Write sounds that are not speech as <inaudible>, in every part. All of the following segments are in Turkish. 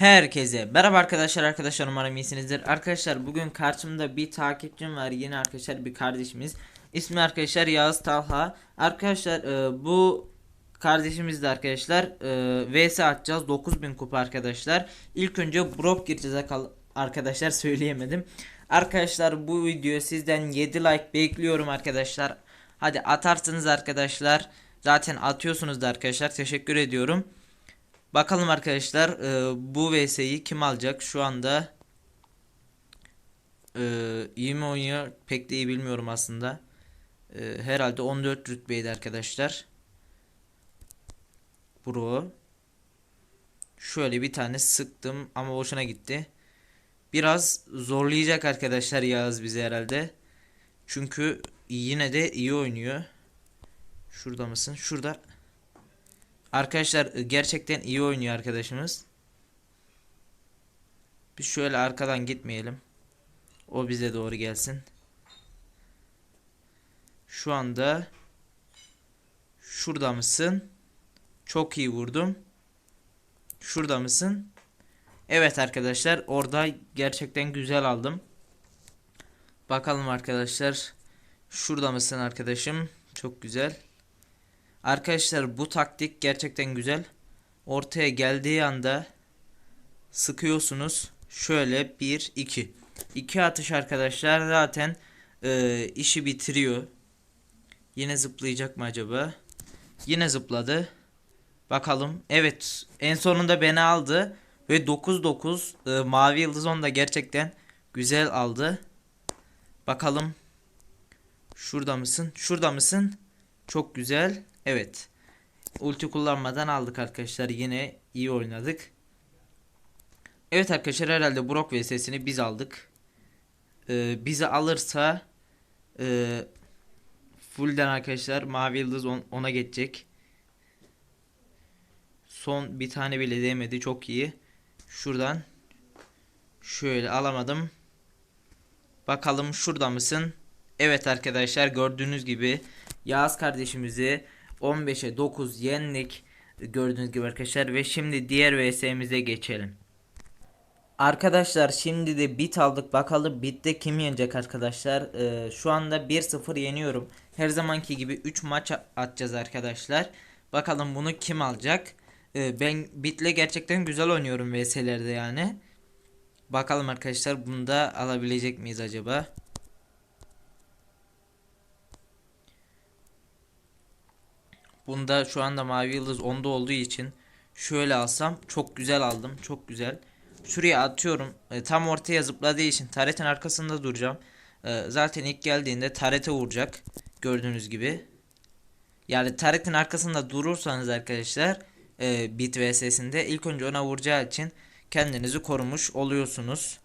Herkese merhaba arkadaşlar arkadaşlar umarım iyisinizdir. Arkadaşlar bugün karşımda bir takipçim var yine arkadaşlar bir kardeşimiz. İsmi arkadaşlar Yağız Talha. Arkadaşlar e, bu kardeşimiz de arkadaşlar e, VS atacağız 9000 kupa arkadaşlar. İlk önce Brock gireceğiz arkadaşlar <laughs> söyleyemedim. Arkadaşlar bu video sizden 7 like bekliyorum arkadaşlar. Hadi atarsınız arkadaşlar. Zaten atıyorsunuz da arkadaşlar teşekkür ediyorum. Bakalım arkadaşlar e, bu VS'yi kim alacak? Şu anda e, iyi mi oynuyor pek de iyi bilmiyorum aslında. E, herhalde 14 rütbeydi arkadaşlar. Bro. Şöyle bir tane sıktım ama boşuna gitti. Biraz zorlayacak arkadaşlar Yağız bizi herhalde. Çünkü yine de iyi oynuyor. Şurada mısın? Şurada Arkadaşlar e, gerçekten iyi oynuyor arkadaşımız. Biz şöyle arkadan gitmeyelim. O bize doğru gelsin. Şu anda şurada mısın? Çok iyi vurdum. Şurada mısın? Evet arkadaşlar orada gerçekten güzel aldım. Bakalım arkadaşlar. Şurada mısın arkadaşım? Çok güzel. Arkadaşlar bu taktik gerçekten güzel. Ortaya geldiği anda sıkıyorsunuz. Şöyle 1 2. 2 atış arkadaşlar zaten e, işi bitiriyor. Yine zıplayacak mı acaba? Yine zıpladı. Bakalım. Evet, en sonunda beni aldı ve 9-9 e, mavi yıldız onu da gerçekten güzel aldı. Bakalım. Şurada mısın? Şurada mısın? Çok güzel. Evet. Ulti kullanmadan aldık arkadaşlar. Yine iyi oynadık. Evet arkadaşlar herhalde Brock vs'sini biz aldık. Ee, bizi alırsa e, fullden arkadaşlar mavi yıldız on- ona geçecek. Son bir tane bile değmedi. Çok iyi. Şuradan şöyle alamadım. Bakalım şurada mısın? Evet arkadaşlar gördüğünüz gibi Yağız kardeşimizi 15'e 9 yendik gördüğünüz gibi arkadaşlar ve şimdi diğer vs'mize geçelim. Arkadaşlar şimdi de bit aldık bakalım bitte kim yenecek arkadaşlar. Ee, şu anda 1-0 yeniyorum. Her zamanki gibi 3 maç atacağız arkadaşlar. Bakalım bunu kim alacak. Ee, ben bitle gerçekten güzel oynuyorum vs'lerde yani. Bakalım arkadaşlar bunu da alabilecek miyiz acaba? Bunda şu anda mavi yıldız onda olduğu için şöyle alsam çok güzel aldım. Çok güzel. Şuraya atıyorum. E, tam ortaya zıpladığı için taretin arkasında duracağım. E, zaten ilk geldiğinde tarete vuracak. Gördüğünüz gibi. Yani taretin arkasında durursanız arkadaşlar e, bit vs'sinde ilk önce ona vuracağı için kendinizi korumuş oluyorsunuz.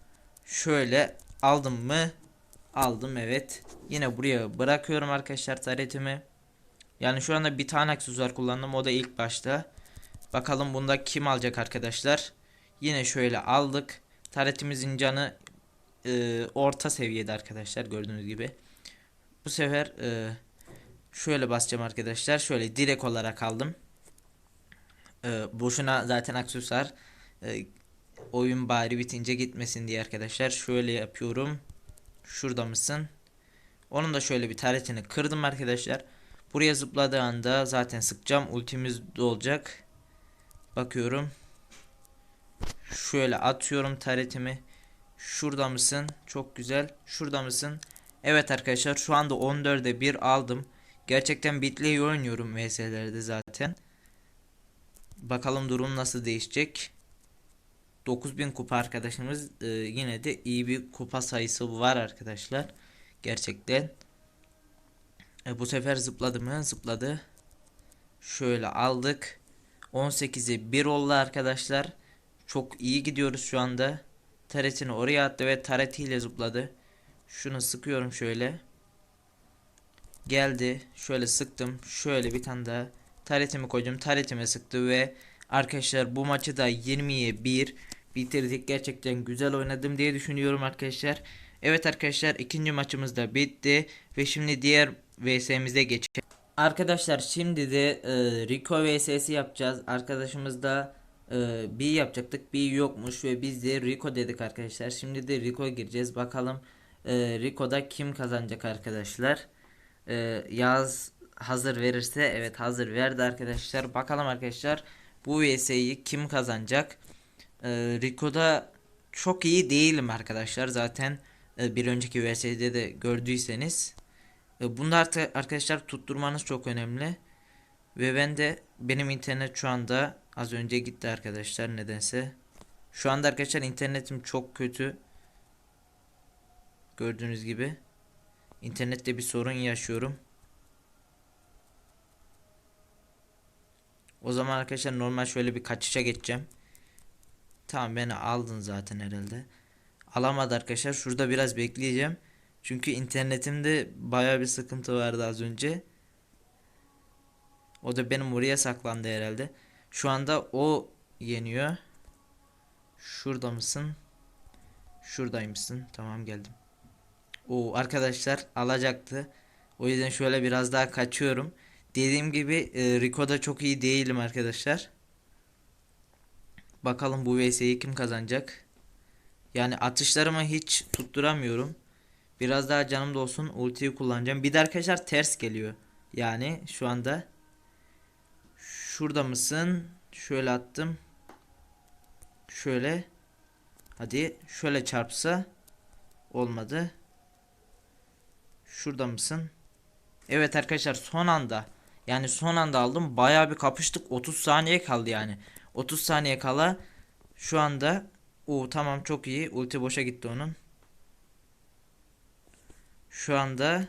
Şöyle aldım mı? Aldım evet. Yine buraya bırakıyorum arkadaşlar taretimi. Yani şu anda bir tane aksesuar kullandım. O da ilk başta. Bakalım bunda kim alacak arkadaşlar. Yine şöyle aldık. Taretimizin canı e, orta seviyede arkadaşlar gördüğünüz gibi. Bu sefer e, şöyle basacağım arkadaşlar. Şöyle direkt olarak aldım. E, boşuna zaten aksesuar e, oyun bari bitince gitmesin diye arkadaşlar. Şöyle yapıyorum. Şurada mısın? Onun da şöyle bir taretini kırdım arkadaşlar. Buraya zıpladığı anda zaten sıkacağım. Ultimiz de olacak. Bakıyorum. Şöyle atıyorum taretimi. Şurada mısın? Çok güzel. Şurada mısın? Evet arkadaşlar şu anda 14'e 1 aldım. Gerçekten bitli iyi oynuyorum VS'lerde zaten. Bakalım durum nasıl değişecek. 9000 kupa arkadaşımız e, yine de iyi bir kupa sayısı var arkadaşlar. Gerçekten. E, bu sefer zıpladı mı? Zıpladı. Şöyle aldık. 18'e 1 oldu arkadaşlar. Çok iyi gidiyoruz şu anda. Taretini oraya attı ve taretiyle zıpladı. Şunu sıkıyorum şöyle. Geldi. Şöyle sıktım. Şöyle bir tane daha. Taretimi koydum. Taretime sıktı ve arkadaşlar bu maçı da 20'ye 1 bitirdik. Gerçekten güzel oynadım diye düşünüyorum arkadaşlar. Evet arkadaşlar ikinci maçımız da bitti ve şimdi diğer VS'mize geçelim. Arkadaşlar şimdi de e, Rico VS'si yapacağız. Arkadaşımız da Ee, B yapacaktık. B yokmuş ve biz de Rico dedik arkadaşlar. Şimdi de Rico gireceğiz. Bakalım e, Rico'da kim kazanacak arkadaşlar. Ee, Yaz hazır verirse evet hazır verdi arkadaşlar. Bakalım arkadaşlar bu VS'yi kim kazanacak? Ee, Rico'da çok iyi değilim arkadaşlar. Zaten e, bir önceki VS'de de gördüyseniz. E, Bunda artık arkadaşlar tutturmanız çok önemli. Ve ben de benim internet şu anda az önce gitti arkadaşlar nedense. Şu anda arkadaşlar internetim çok kötü. Gördüğünüz gibi. İnternette bir sorun yaşıyorum. O zaman arkadaşlar normal şöyle bir kaçışa geçeceğim. Tamam beni aldın zaten herhalde. Alamadı arkadaşlar. Şurada biraz bekleyeceğim. Çünkü internetimde baya bir sıkıntı vardı az önce. O da benim oraya saklandı herhalde. Şu anda o yeniyor. Şurada mısın? Şuradaymışsın. Tamam geldim. O arkadaşlar alacaktı. O yüzden şöyle biraz daha kaçıyorum. Dediğim gibi e, Rico'da çok iyi değilim arkadaşlar. Bakalım bu VS'yi kim kazanacak? Yani atışlarımı hiç tutturamıyorum. Biraz daha canım da olsun ultiyi kullanacağım. Bir de arkadaşlar ters geliyor. Yani şu anda şurada mısın? Şöyle attım. Şöyle. Hadi şöyle çarpsa olmadı. Şurada mısın? Evet arkadaşlar son anda yani son anda aldım. Bayağı bir kapıştık. 30 saniye kaldı yani. 30 saniye kala şu anda o tamam çok iyi. Ulti boşa gitti onun. Şu anda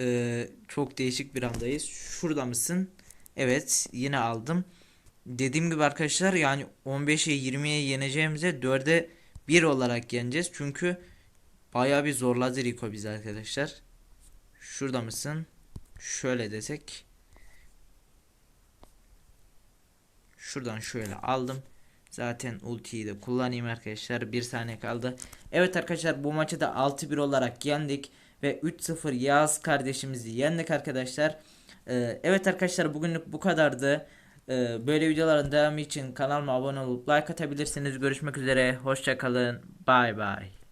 e, çok değişik bir andayız. Şurada mısın? Evet yine aldım. Dediğim gibi arkadaşlar yani 15'e 20'ye yeneceğimize 4'e 1 olarak yeneceğiz. Çünkü bayağı bir zorladı Rico bizi arkadaşlar. Şurada mısın? Şöyle desek. Şuradan şöyle aldım. Zaten ultiyi de kullanayım arkadaşlar. Bir saniye kaldı. Evet arkadaşlar bu maçı da 6-1 olarak yendik. Ve 3-0 Yağız kardeşimizi yendik arkadaşlar. Ee, evet arkadaşlar bugünlük bu kadardı. Ee, böyle videoların devamı için kanalıma abone olup like atabilirsiniz. Görüşmek üzere. Hoşçakalın. Bay bay.